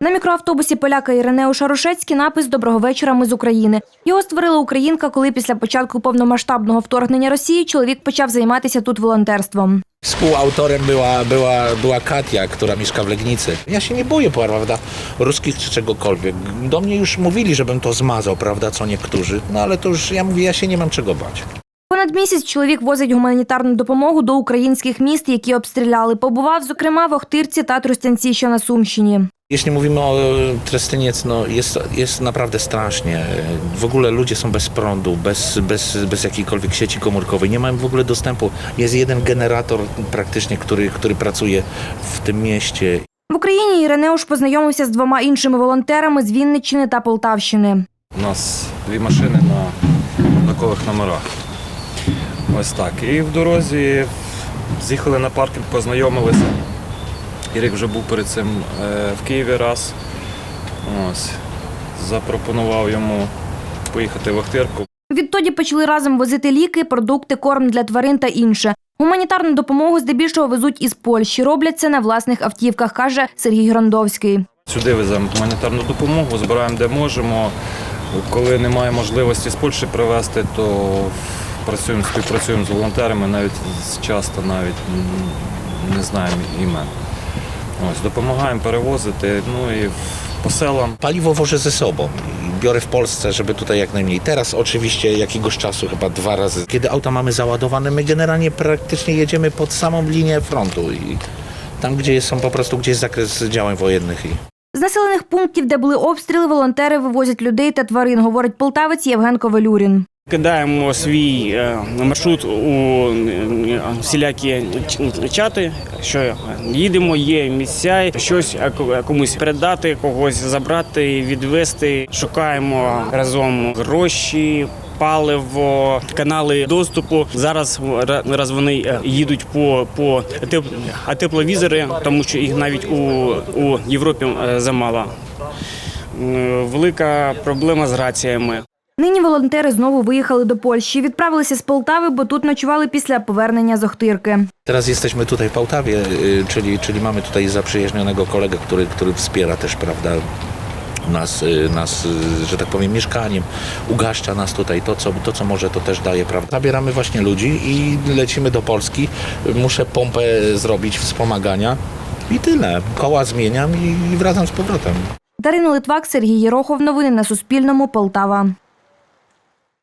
На мікроавтобусі поляка Іринеу Шарушецький напис Доброго вечора. Ми з України. Його створила українка, коли після початку повномасштабного вторгнення Росії чоловік почав займатися тут волонтерством. Współautorem była, była, była Katia, która mieszka w Legnicy. Ja się nie boję, prawda, ruskich czy czegokolwiek. Do mnie już mówili, żebym to zmazał, prawda, co niektórzy. No ale to już, ja mówię, ja się nie mam czego bać. Понад місяць чоловік возить гуманітарну допомогу до українських міст, які обстріляли. Побував, зокрема, в Охтирці та Тростянці, що на Сумщині. Jeśli mówimy o e, Trestyniec, no jest, jest naprawdę strasznie. W ogóle ludzie są bez prądu, bez, bez, bez jakiejkolwiek sieci komórkowej, nie mają w ogóle dostępu. Jest jeden generator praktycznie, który, który pracuje w tym mieście. В Україні Іринеуш познайомився з двома іншими волонтерами з Вінниччини та Полтавщини. У нас дві машини на однакових номерах. Ось так. І в дорозі з'їхали на паркінг, познайомилися. Ірик вже був перед цим е, в Києві раз. Ось. Запропонував йому поїхати в Охтирку. Відтоді почали разом возити ліки, продукти, корм для тварин та інше. Гуманітарну допомогу здебільшого везуть із Польщі. Роблять це на власних автівках, каже Сергій Грондовський. Сюди веземо гуманітарну допомогу, збираємо де можемо. Коли немає можливості з Польщі привезти, то працюємо, співпрацюємо з волонтерами, навіть часто навіть не знаємо імен. Ось, допомагаємо перевозити, ну і по селам. Paliwo wożę ze sobą i biorę w Polsce, żeby tutaj jak najmniej. Teraz oczywiście jakiegoś czasu, chyba dwa razy. Kiedy auta mamy załadowane, my generalnie praktycznie jedziemy pod samą linię frontu i tam, gdzie są po prostu, gdzie jest zakres działań wojennych. I З населених пунктів, де були обстріли, волонтери вивозять людей та тварин, говорить полтавець Євген Ковалюрін. Кидаємо свій е, маршрут у е, всілякі чати, що їдемо, є місця, щось комусь передати, когось забрати, відвести. Шукаємо разом гроші. Паливо, канали доступу. Зараз ра- раз вони е, їдуть по, по теп- тепловізори, тому що їх навіть у, у Європі е, замало. Е, Велика проблема з раціями. Нині волонтери знову виїхали до Польщі. Відправилися з Полтави, бо тут ночували після повернення з Охтирки. teraz jesteśmy tutaj w Pałtawie, y, czyli, czyli mamy tutaj zaprzyjaźnionego kolegę, który, który wspiera też, prawda, nas, y, nas, y, że tak powiem, mieszkaniem, ugaszcza nas tutaj, to co, to co może, to też daje, prawda. Zabieramy właśnie ludzi i lecimy do Polski. Muszę pompę zrobić wspomagania i tyle. Koła zmieniam i wracam z powrotem. Дарина Литвак, Сергій Єрохов. Новини на Суспільному. Полтава.